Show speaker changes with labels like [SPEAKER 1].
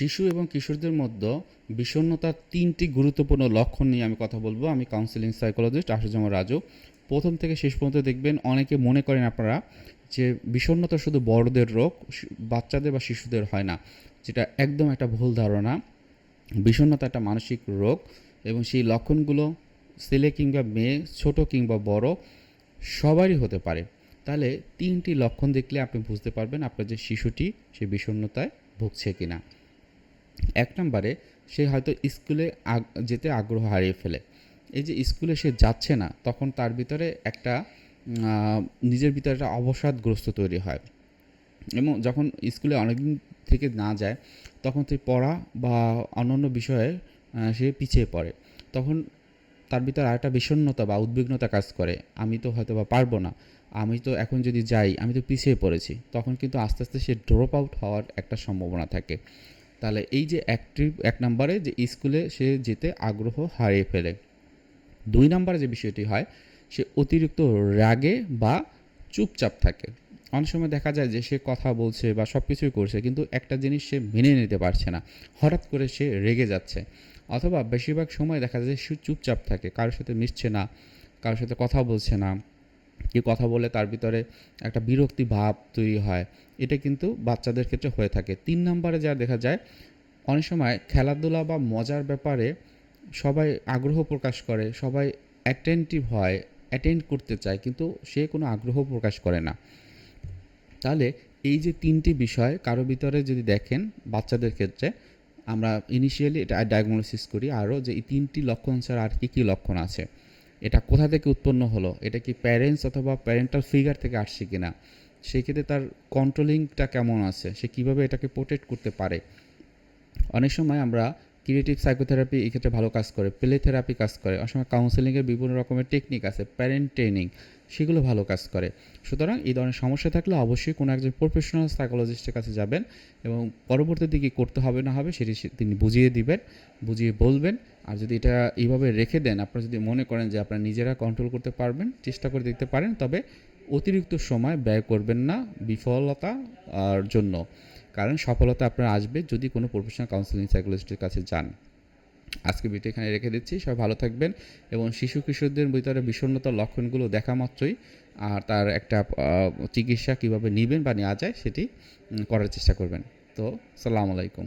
[SPEAKER 1] শিশু এবং কিশোরদের মধ্যে বিষণ্ণতার তিনটি গুরুত্বপূর্ণ লক্ষণ নিয়ে আমি কথা বলব। আমি কাউন্সিলিং সাইকোলজিস্ট আশুজামা রাজু। প্রথম থেকে শেষ পর্যন্ত দেখবেন অনেকে মনে করেন আপনারা যে বিষণ্ণতা শুধু বড়দের রোগ বাচ্চাদের বা শিশুদের হয় না, যেটা একদম একটা ভুল ধারণা। বিষণ্ণতা একটা মানসিক রোগ এবং সেই লক্ষণগুলো ছেলে কিংবা মেয়ে, ছোট কিংবা বড়, সবারই হতে পারে। তাহলে তিনটি লক্ষণ দেখলে আপনি বুঝতে পারবেন আপনার যে শিশুটি সে বিষণ্ণতায় ভুগছে কিনা। এক নম্বরে সে হয়তো স্কুলে যেতে আগ্রহ হারিয়ে ফেলে। এই যে স্কুলে সে যাচ্ছে না, তখন তার ভিতরে একটা নিজের ভিতরে একটা অবসাদগ্রস্ত তৈরি হয়। এবং যখন স্কুলে অনেকদিন থেকে না যায়, তখন সে পড়া বা অন্যান্য বিষয়ে সে পিছিয়ে পড়ে। তখন তার ভিতর আরেকটা বিষণ্ণতা বা উদ্বিগ্নতা কাজ করে, আমি তো হয়তো বা পারব না, আমি তো এখন যদি যাই, আমি তো পিছিয়ে পড়েছি। তখন কিন্তু আস্তে আস্তে সে ড্রপ আউট হওয়ার একটা সম্ভাবনা থাকে। তাহলে এই যে অ্যাক্টিভ এক নম্বরে যে স্কুলে সে যেতে আগ্রহ হারিয়ে ফেলে। দুই নম্বরে যে বিষয়টি হয়, সে অতিরিক্ত রাগে বা চুপচাপ থাকে। অনেক সময় দেখা যায় যে সে কথা বলছে বা সব কিছুই করছে, কিন্তু একটা জিনিস সে মেনে নিতে পারছে না। হঠাৎ করে সে রেগে যাচ্ছে। অথবা বেশিরভাগ সময় দেখা যায় সে চুপচাপ থাকে, কারোর সাথে মিশছে না, কারোর সাথে কথা বলছে না। কেউ কথা বলে তার ভিতরে একটা বিরক্তি ভাব তৈরি হয়। এটা কিন্তু বাচ্চাদের ক্ষেত্রে হয়ে থাকে। তিন নম্বরে যা দেখা যায়, অনেক সময় খেলাধুলা বা মজার ব্যাপারে সবাই আগ্রহ প্রকাশ করে, সবাই অ্যাটেন্টিভ হয় অ্যাটেন্ড করতে চায়, কিন্তু সে কোনো আগ্রহ প্রকাশ করে না। তাহলে এই যে তিনটি বিষয় কারও ভিতরে যদি দেখেন বাচ্চাদের ক্ষেত্রে, আমরা ইনিশিয়ালি এটা ডায়াগনোসিস করি, আরও যে এই তিনটি লক্ষণ ছাড়া আর কী কী লক্ষণ আছে। এটা কোথা থেকে উৎপন্ন হলো? এটা কি প্যারেন্টস অথবা প্যারেন্টাল ফিগার থেকে আসছে কিনা? সেক্ষেত্রে তার কন্ট্রোলিংটা কেমন আছে? সে কীভাবে এটাকে প্রোটেক্ট করতে পারে? অনেক সময় আমরা ক্রিয়েটিভ সাইকোথেরাপি এই ক্ষেত্রে ভালো কাজ করে প্লে থেরাপি কাজ করে, অনেক সময় কাউন্সেলিংয়ের বিভিন্ন রকমের টেকনিক আছে প্যারেন্ট ট্রেনিং সেগুলো ভালো কাজ করে। সুতরাং এই ধরনের সমস্যা থাকলে অবশ্যই কোনো একজন প্রফেশনাল সাইকোলজিস্টের কাছে যাবেন এবং পরবর্তী দিকে করতে হবে না হবে সেটি তিনি বুঝিয়ে দিবেন, বুঝিয়ে বলবেন আর যদি এটা এইভাবে রেখে দেন, আপনারা যদি মনে করেন যে আপনারা নিজেরা কন্ট্রোল করতে পারবেন, চেষ্টা করে দেখতে পারেন, তবে অতিরিক্ত সময় ব্যয় করবেন না বিফলতা আর জন্য। কারণ সফলতা আপনার আসবে যদি কোনো প্রফেশনাল কাউন্সিলিং সাইকোলজিস্টের কাছে যান। আজকে ভিডিও এখানে রেখে দিচ্ছি, সবাই ভালো থাকবেন এবং শিশু কিশোরদের ভিতরে বিষণ্ণতার লক্ষণগুলো দেখা মাত্রই আর তার একটা চিকিৎসা কীভাবে নেবেন বা নেওয়া যায় সেটি করার চেষ্টা করবেন। তো, সালাম আলাইকুম।